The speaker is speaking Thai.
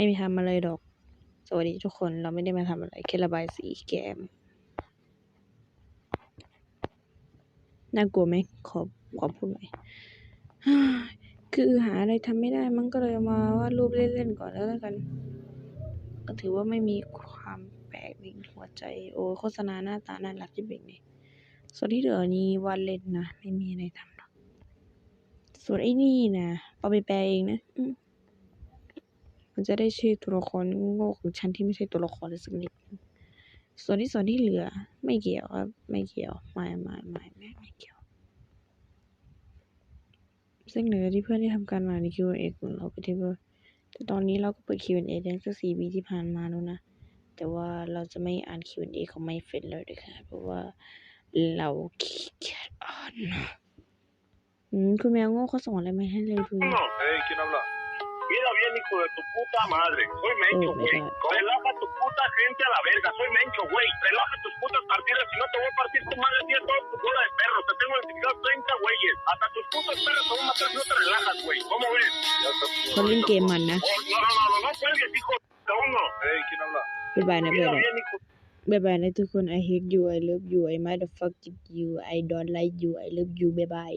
ไม่มีทำอะไรดอก สวัสดีทุกคนเราไม่ได้มาทำอะไรแค่ระบายสีแกม น่ากลัวไหมขอขอพูดหน่อยคือหาอะไรทำไม่ได้มันก็เลยมาวาดรูปเล่นๆก่อนแล้วแล้วกัน ก็ถือว่าไม่มีความแปลกในหัวใจ โอ้โฆษณาหน้าตาน่ารักจิบเองเลยส่วนที่เหลือนี้วาดเล่นนะ ไม่มีอะไรทำหรอกส่วนไอ้นี่นะเอาไปแปลเองนะอื มันจะได้ชื่อตัวละครโง่ของฉันที่ไม่ใช่ตัวละครเลยสักนิดส่วนที่ส่วนที่เหลือ ไม่เกี่ยวครับ ไม่เกี่ยวไม่ไม่ไม่ไม่ไม่เกี่ยว ซึ่งเหนือที่เพื่อนได้ทำการมาใน Q&A ของเราไปที่ว่าแต่ตอนนี้เราก็เปิด Q&A ได้สักสี่ปีที่ผ่านมาแล้วนะ แต่ว่าเราจะไม่อ่าน Q&A ของไม่เฟรนเลยนะคะเพราะว่าเราขี้เกียจอ่านคุณแมวโง่เขาส่งอะไรมาให้เลยดู Mira bien, hijo de tu puta madre. Soy Mencho, Oh, my güey. God. Relaja tu puta gente a la verga. Soy Mencho, güey. Relaja tus putas partidas. Si no, te voy a partir tu madre tía toda tu bola de perro. Te tengo identificado 30 güeyes. Hasta tus putos perros te voy a matar si no te relajas, güey. ¿Cómo ves? เขาเล่นเกมมันนะ Oh, no, no, no, no, no cuelgues, hijo de uno. Hey, ¿quién habla? บ๊ายบายนะเพื่อ Mira น bien, hijo บ๊ายบายนะทุกคน I hate you I love you I motherfuck you I don't like you I love you บ๊ายบาย